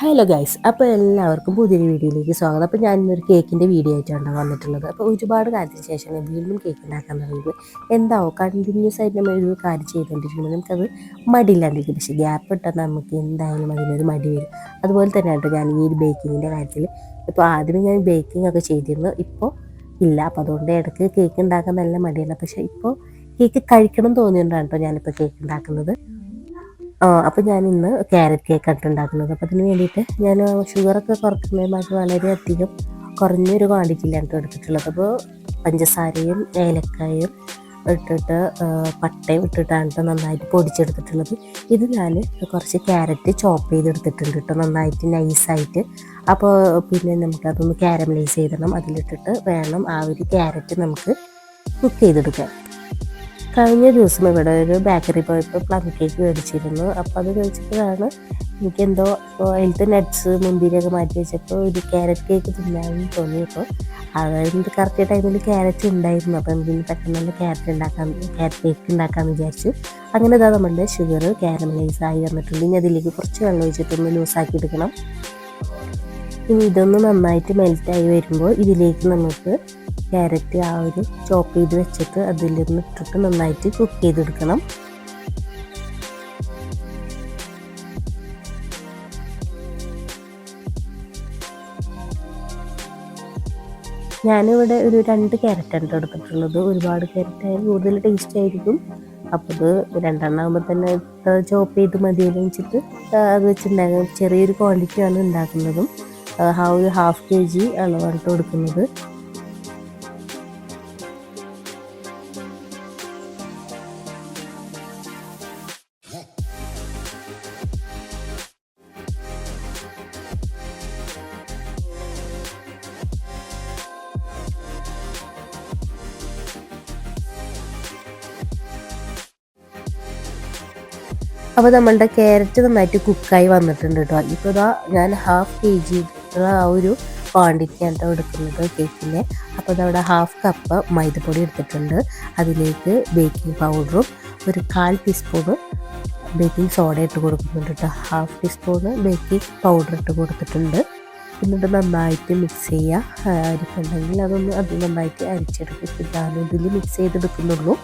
Hello guys അപ്പോൾ എല്ലാവർക്കും പുതിയൊരു വീഡിയോയിലേക്ക് സ്വാഗതം. അപ്പോൾ ഞാൻ ഇന്നൊരു കേക്കിന്റെ വീഡിയോ ആയിട്ടാണ് വന്നിട്ടുള്ളത്. അപ്പോൾ ഒരുപാട് കാര്യത്തിന് ശേഷം വീണ്ടും കേക്ക് ഉണ്ടാക്കാൻ തുടങ്ങിയത്. എന്താവോ കണ്ടിന്യൂസ് ആയിട്ട് നമ്മൾ ഒരു കാര്യം ചെയ്തുകൊണ്ടിരിക്കുമ്പോൾ നമുക്കത് മടിയില്ലാണ്ടിരിക്കും. പക്ഷേ ഗ്യാപ്പ് ഇട്ടാൽ നമുക്ക് എന്തായാലും അതിനൊരു മടി വരും. അതുപോലെ തന്നെ തന്നെയാണ് ഞാൻ ഈ ഒരു ബേക്കിങ്ങിന്റെ കാര്യത്തിൽ ഇപ്പോൾ ആദ്യമേ ഞാൻ ബേക്കിംഗ് ഒക്കെ ചെയ്തിരുന്നു. ഇപ്പോൾ ഇല്ല. അപ്പോൾ അതുകൊണ്ട് ഇടയ്ക്ക് കേക്ക് ഉണ്ടാക്കാൻ നല്ല മടിയാണ്. പക്ഷേ ഇപ്പോൾ കേക്ക് കഴിക്കണം തോന്നിയുകൊണ്ടാണ് കേട്ടോ ഞാനിപ്പോൾ കേക്ക് ഉണ്ടാക്കുന്നത്. അപ്പോൾ ഞാൻ ഇന്ന് ക്യാരറ്റ് കേക്കാണ് ഉണ്ടാക്കുന്നത്. അപ്പോൾ അതിന് വേണ്ടിയിട്ട് ഞാൻ ഷുഗറൊക്കെ കുറക്കുന്നതിന് വളരെയധികം കുറഞ്ഞൊരു ക്വാണ്ടിറ്റിയിലാണ് എടുത്തിട്ടുള്ളത്. അപ്പോൾ പഞ്ചസാരയും ഏലക്കായും ഇട്ടിട്ട് പട്ടയും ഇട്ടിട്ടാണ് നന്നായിട്ട് പൊടിച്ചെടുത്തിട്ടുള്ളത്. ഇത് ഞാൻ കുറച്ച് ക്യാരറ്റ് ചോപ്പ് ചെയ്തെടുത്തിട്ടുണ്ട് കേട്ടോ നന്നായിട്ട് നൈസായിട്ട് അപ്പോൾ പിന്നെ നമുക്കതൊന്ന് ക്യാരമലൈസ് ചെയ്തിടണം അതിലിട്ടിട്ട് വേണം ആ ഒരു ക്യാരറ്റ് നമുക്ക് കുക്ക് ചെയ്തെടുക്കാൻ. കഴിഞ്ഞ ദിവസം ഇവിടെ ഒരു ബേക്കറി പോയപ്പോൾ പ്ലം കേക്ക് മേടിച്ചിരുന്നു. അപ്പോൾ അത് കഴിച്ചപ്പോഴാണ് എനിക്കെന്തോ ഹെൽത്ത് നട്ട്സ് മുന്തിരിയൊക്കെ മാറ്റി വെച്ചപ്പോൾ ഒരു ക്യാരറ്റ് കേക്ക് തിന്നാമെന്ന് തോന്നിയപ്പോൾ അതായത് കറക്റ്റ് ടൈമിൽ ക്യാരറ്റ് ഉണ്ടായിരുന്നു. എനിക്ക് നമുക്ക് പെട്ടെന്ന് തന്നെ ക്യാരറ്റ് ഉണ്ടാക്കാൻ ക്യാരറ്റ് കേക്ക് ഉണ്ടാക്കാമെന്ന് വിചാരിച്ചു അങ്ങനെ ഇതാ നമ്മളുടെ ഷുഗർ ക്യാരമലൈസ് ആയി വന്നിട്ടുണ്ട്. ഇനി അതിലേക്ക് കുറച്ച് വെള്ളം ഒഴിച്ചിട്ടൊന്ന് ലൂസാക്കി എടുക്കണം. ഇനി ഇതൊന്ന് നന്നായിട്ട് മെൽറ്റായി വരുമ്പോൾ ഇതിലേക്ക് നമുക്ക് ക്യാരറ്റ് ആ ഒരു ചോപ്പ് ചെയ്ത് വെച്ചിട്ട് അതിൽ നിന്ന് ഇട്ടിട്ട് നന്നായിട്ട് കുക്ക് ചെയ്തെടുക്കണം. ഞാനിവിടെ ഒരു രണ്ട് ക്യാരറ്റാണ് എടുത്തിട്ടുള്ളത്. ഒരുപാട് ക്യാരറ്റ് ആയാലും കൂടുതൽ ടേസ്റ്റ് ആയിരിക്കും. അപ്പോൾ ഇത് രണ്ടെണ്ണം ആകുമ്പോൾ തന്നെ ചോപ്പ് ചെയ്ത് മതിയെന്ന് വെച്ചിട്ട് അത് വെച്ചിട്ടുണ്ടാകും. ചെറിയൊരു ക്വാണ്ടിറ്റിയാണ് ഉണ്ടാക്കുന്നതും. ഒരു ഹാഫ് കെ ജി അളവാണ് കൊടുക്കുന്നത്. അപ്പോൾ നമ്മളുടെ ക്യാരറ്റ് നന്നായിട്ട് കുക്കായി വന്നിട്ടുണ്ട് കേട്ടോ ഇപ്പോൾ ഇതാ ഞാൻ ഹാഫ് കെ ജി ആ ഒരു ക്വാണ്ടിറ്റിയാണ് കേട്ടോ എടുക്കുന്നത് കേക്കിന്റെ അപ്പോൾ അതവിടെ ഹാഫ് കപ്പ് മൈദപ്പൊടി എടുത്തിട്ടുണ്ട്. അതിലേക്ക് ബേക്കിംഗ് പൗഡറും ഒരു കാൽ ടീസ്പൂണ് ബേക്കിംഗ് സോഡ ഇട്ട് കൊടുക്കുന്നുണ്ട് കേട്ടോ ഹാഫ് ടീസ്പൂണ് ബേക്കിംഗ് പൗഡർ ഇട്ട് കൊടുത്തിട്ടുണ്ട്. എന്നിട്ട് നന്നായിട്ട് മിക്സ് ചെയ്യുക അരിക്കുണ്ടെങ്കിൽ അതൊന്ന് അത് നന്നായിട്ട് അരിച്ചെടുക്കും ഞാനിതിൽ മിക്സ് ചെയ്തെടുക്കുന്നുള്ളൂ.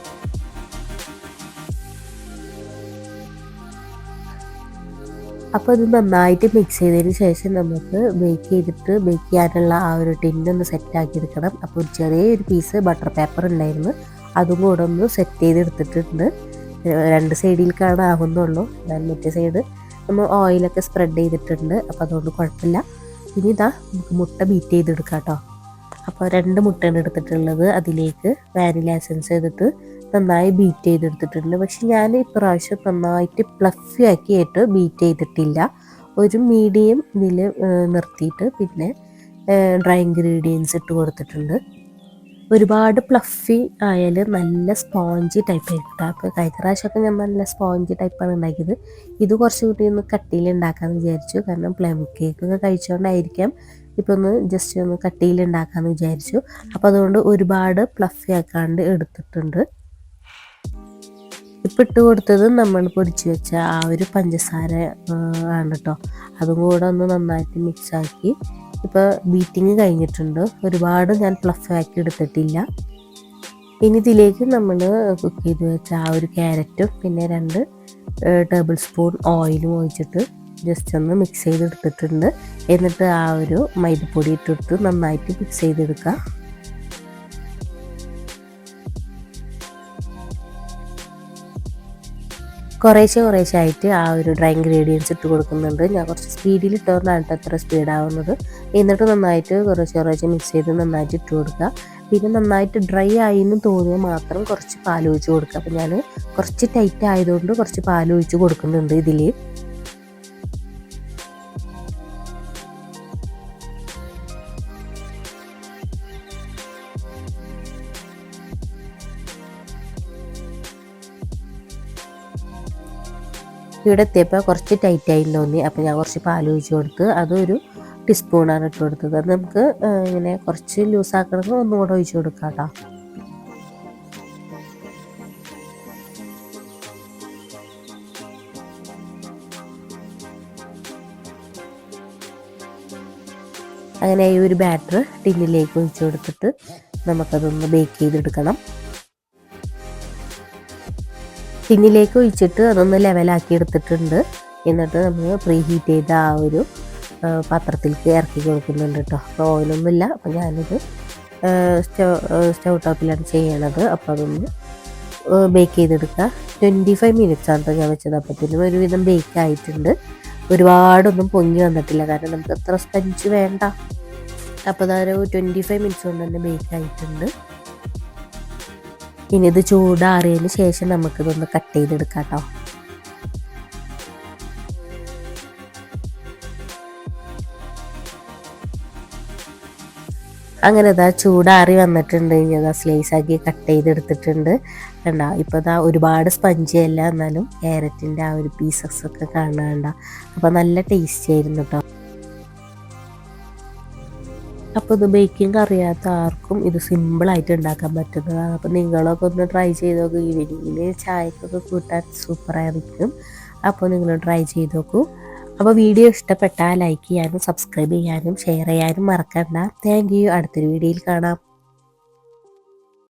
അപ്പോൾ അത് നന്നായിട്ട് മിക്സ് ചെയ്തതിന് ശേഷം നമുക്ക് ബേക്ക് ചെയ്തിട്ട് ബേക്ക് ചെയ്യാനുള്ള ആ ഒരു ടിന്നൊന്ന് സെറ്റാക്കി എടുക്കണം. അപ്പോൾ ഒരു ചെറിയൊരു പീസ് ബട്ടർ പേപ്പർ ഉണ്ടായിരുന്നു. അതും കൂടെ ഒന്ന് സെറ്റ് ചെയ്തെടുത്തിട്ടുണ്ട് രണ്ട് സൈഡിലേക്കാണ് ആകുന്നുള്ളൂ ഞാൻ മറ്റേ സൈഡ് നമ്മൾ ഓയിലൊക്കെ സ്പ്രെഡ് ചെയ്തിട്ടുണ്ട്. അപ്പോൾ അതുകൊണ്ട് കുഴപ്പമില്ല. ഇനി ഇതാ നമുക്ക് മുട്ട ബീറ്റ് ചെയ്തെടുക്കാം കേട്ടോ. അപ്പോൾ രണ്ട് മുട്ടയാണ് എടുത്തിട്ടുള്ളത്. അതിലേക്ക് വാനില എസൻസ് ചെയ്തിട്ട് നന്നായി ബീറ്റ് ചെയ്തെടുത്തിട്ടുണ്ട്. പക്ഷെ ഞാൻ ഇപ്രാവശ്യം നന്നായിട്ട് പ്ലഫി ആക്കിയിട്ട് ബീറ്റ് ചെയ്തിട്ടില്ല. ഒരു മീഡിയം ഇതിൽ നിർത്തിയിട്ട് പിന്നെ ഡ്രൈ ഇൻഗ്രീഡിയൻസ് ഇട്ട് കൊടുത്തിട്ടുണ്ട്. ഒരുപാട് പ്ലഫി ആയാൽ നല്ല സ്പോഞ്ചി ടൈപ്പ് ആയിരിക്കും അപ്പോൾ കഴിഞ്ഞ പ്രാവശ്യമൊക്കെ ഞാൻ നല്ല സ്പോഞ്ചി ടൈപ്പാണ് ഉണ്ടാക്കിയത്. ഇത് കുറച്ച് കൂടി ഒന്ന് കട്ടിയിൽ ഉണ്ടാക്കാമെന്ന് വിചാരിച്ചു. കാരണം പ്ലം കേക്കൊക്കെ കഴിച്ചുകൊണ്ടായിരിക്കാം ഇപ്പോൾ ഒന്ന് ജസ്റ്റ് ഒന്ന് കട്ടിയിൽ ഉണ്ടാക്കാമെന്ന് വിചാരിച്ചു. അപ്പോൾ അതുകൊണ്ട് ഒരുപാട് പ്ലഫി ആക്കാണ്ട് എടുത്തിട്ടുണ്ട്. ഇപ്പം ഇട്ട് കൊടുത്തത് നമ്മൾ പൊടിച്ച് വെച്ച ആ ഒരു പഞ്ചസാര ആണ് കേട്ടോ അതും കൂടെ ഒന്ന് നന്നായിട്ട് മിക്സാക്കി ഇപ്പോൾ ബീറ്റിങ് കഴിഞ്ഞിട്ടുണ്ട്. ഒരുപാട് ഞാൻ പ്ലഫ് ആക്കി എടുത്തിട്ടില്ല. ഇനി ഇതിലേക്ക് നമ്മൾ കുക്ക് ചെയ്ത് വെച്ച ആ ഒരു ക്യാരറ്റും പിന്നെ രണ്ട് ടേബിൾ സ്പൂൺ ഓയിലും ഒഴിച്ചിട്ട് ജസ്റ്റ് ഒന്ന് മിക്സ് ചെയ്തെടുത്തിട്ടുണ്ട്. എന്നിട്ട് ആ ഒരു മൈദപ്പൊടി ഇട്ടെടുത്ത് നന്നായിട്ട് മിക്സ് ചെയ്തെടുക്കുക കുറേശ്ശെ കുറേശ്ശെ ആയിട്ട് ആ ഒരു ഡ്രൈ ഇൻഗ്രീഡിയൻസ് ഇട്ട് കൊടുക്കുന്നുണ്ട്. ഞാൻ കുറച്ച് സ്പീഡിൽ ഇട്ടുകൊണ്ടാണ് അത്ര സ്പീഡാവുന്നത് എന്നിട്ട് നന്നായിട്ട് കുറേശ്ശെ കുറേശ്ശെ മിക്സ് ചെയ്ത് നന്നായിട്ട് ഇട്ട് കൊടുക്കുക പിന്നെ നന്നായിട്ട് ഡ്രൈ ആയി എന്ന് തോന്നിയാൽ മാത്രം കുറച്ച് പാൽ ഒഴിച്ച് കൊടുക്കുക അപ്പം ഞാൻ കുറച്ച് ടൈറ്റ് ആയതുകൊണ്ട് കുറച്ച് പാൽ ഒഴിച്ച് കൊടുക്കുന്നുണ്ട് ഇതിൽ ഇവിടെ എത്തിയപ്പോൾ കുറച്ച് ടൈറ്റായി തോന്നി അപ്പോൾ ഞാൻ കുറച്ച് പാൽ ഒഴിച്ച് കൊടുത്ത് അതൊരു ടീസ്പൂണാണ് ഇട്ട് കൊടുത്തത്. അത് നമുക്ക് ഇങ്ങനെ കുറച്ച് ലൂസാക്കണമെങ്കിൽ ഒന്നും കൂടെ ഒഴിച്ച് കൊടുക്കാം കേട്ടോ. അങ്ങനെ ഈ ഒരു ബാറ്റർ ടിന്നിലേക്ക് ഒഴിച്ചു കൊടുത്തിട്ട് നമുക്കതൊന്ന് ബേക്ക് ചെയ്തെടുക്കണം. ടിന്നിലേക്ക് ഒഴിച്ചിട്ട് അതൊന്ന് ലെവലാക്കി എടുത്തിട്ടുണ്ട് എന്നിട്ട് നമ്മൾ പ്രീ ഹീറ്റ് ചെയ്ത ആ ഒരു പാത്രത്തിലേക്ക് ഇറക്കി കൊടുക്കുന്നുണ്ട് കേട്ടോ അപ്പോൾ ഓയിലൊന്നുമില്ല. അപ്പോൾ ഞാനിത് സ്റ്റൗ സ്റ്റൗ ടോപ്പിലാണ് ചെയ്യണത്. അപ്പോൾ അതൊന്ന് ബേക്ക് ചെയ്തെടുക്കുക. ട്വന്റി ഫൈവ് മിനിറ്റ്സ് ആണ് ഞാൻ വെച്ചത്. അപ്പോഴത്തേനും ഒരുവിധം ബേക്ക് ആയിട്ടുണ്ട്. ഒരുപാടൊന്നും പൊങ്ങി വന്നിട്ടില്ല. കാരണം നമുക്ക് അത്ര സ്പഞ്ച് വേണ്ട. അപ്പോൾ അതൊരു ട്വന്റി ഫൈവ് മിനിറ്റ്സ് കൊണ്ട് തന്നെ ബേക്ക് ആയിട്ടുണ്ട്. ഇനി ഇത് ചൂടാറിയതിന് ശേഷം നമുക്കിതൊന്ന് കട്ട് ചെയ്തെടുക്കാം കേട്ടോ അങ്ങനെ ഇതാ ചൂടാറി വന്നിട്ടുണ്ട്. ഇനി അതാ സ്ലൈസ് ആക്കി കട്ട് ചെയ്തെടുത്തിട്ടുണ്ട്. കണ്ട ഇപ്പോൾ ഇതാ ഒരുപാട് സ്പഞ്ചി അല്ല എന്നാലും ക്യാരറ്റിന്റെ ആ ഒരു പീസസ് ഒക്കെ കാണാണ്ട അപ്പോൾ നല്ല ടേസ്റ്റി ആയിരുന്നു കേട്ടോ അപ്പോൾ ഇത് ബേക്കിംഗ് അറിയാത്ത ആർക്കും ഇത് സിമ്പിളായിട്ട് ഉണ്ടാക്കാൻ പറ്റുന്നതാണ്. അപ്പോൾ നിങ്ങളൊക്കെ ഒന്ന് ട്രൈ ചെയ്ത് നോക്കൂ. ഈവനിങ്ങിൽ ചായക്കൊക്കെ കൂട്ടാൻ സൂപ്പറായിരിക്കും അപ്പോൾ നിങ്ങൾ ട്രൈ ചെയ്ത് നോക്കൂ. അപ്പോൾ വീഡിയോ ഇഷ്ടപ്പെട്ടാൽ ലൈക്ക് ചെയ്യാനും സബ്സ്ക്രൈബ് ചെയ്യാനും ഷെയർ ചെയ്യാനും മറക്കണ്ട. താങ്ക് യു അടുത്തൊരു വീഡിയോയിൽ കാണാം.